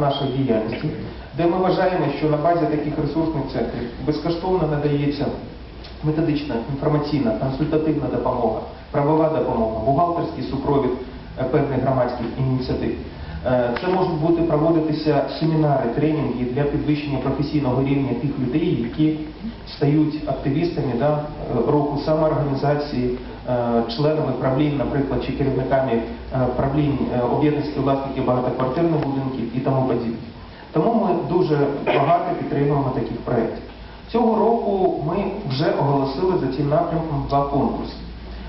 нашої діяльності, де ми вважаємо, що на базі таких ресурсних центрів безкоштовно надається методична, інформаційна, консультативна допомога, правова допомога, бухгалтерський супровід е, певних громадських ініціатив. Е, Це можуть бути проводитися семінари, тренінги для підвищення професійного рівня тих людей, які стають активістами да, руху самоорганізації, е, членами правлінь, наприклад, чи керівниками е, правлінь е, власників багатоквартирних будинків і тому подібне. Тому ми дуже багато підтримуємо таких проєктів. Цього року ми вже оголосили за цим напрямком два конкурси.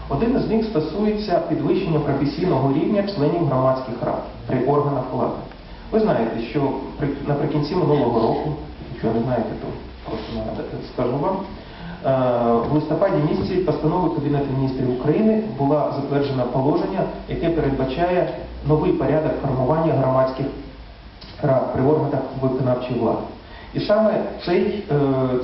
Один із них стосується підвищення професійного рівня членів громадських рад при органах влади. Ви знаєте, що при- наприкінці минулого року, якщо не знаєте, то просто скажу вам, е, в листопаді місяці постановою Кабінету міністрів України була затверджена положення, яке передбачає новий порядок формування громадських рад при органах виконавчої влади. І саме цей, е,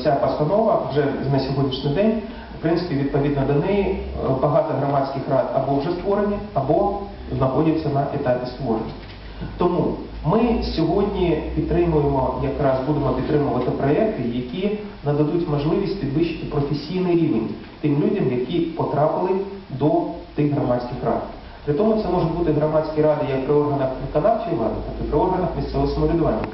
ця постанова вже на сьогоднішній день, в принципі, відповідно до неї, е, багато громадських рад або вже створені, або знаходяться на етапі створення. Тому ми сьогодні підтримуємо, якраз будемо підтримувати проекти, які нададуть можливість підвищити професійний рівень тим людям, які потрапили до тих громадських рад. При тому це можуть бути громадські ради як при органах виконавчої влади, так і при органах місцевого самоврядування.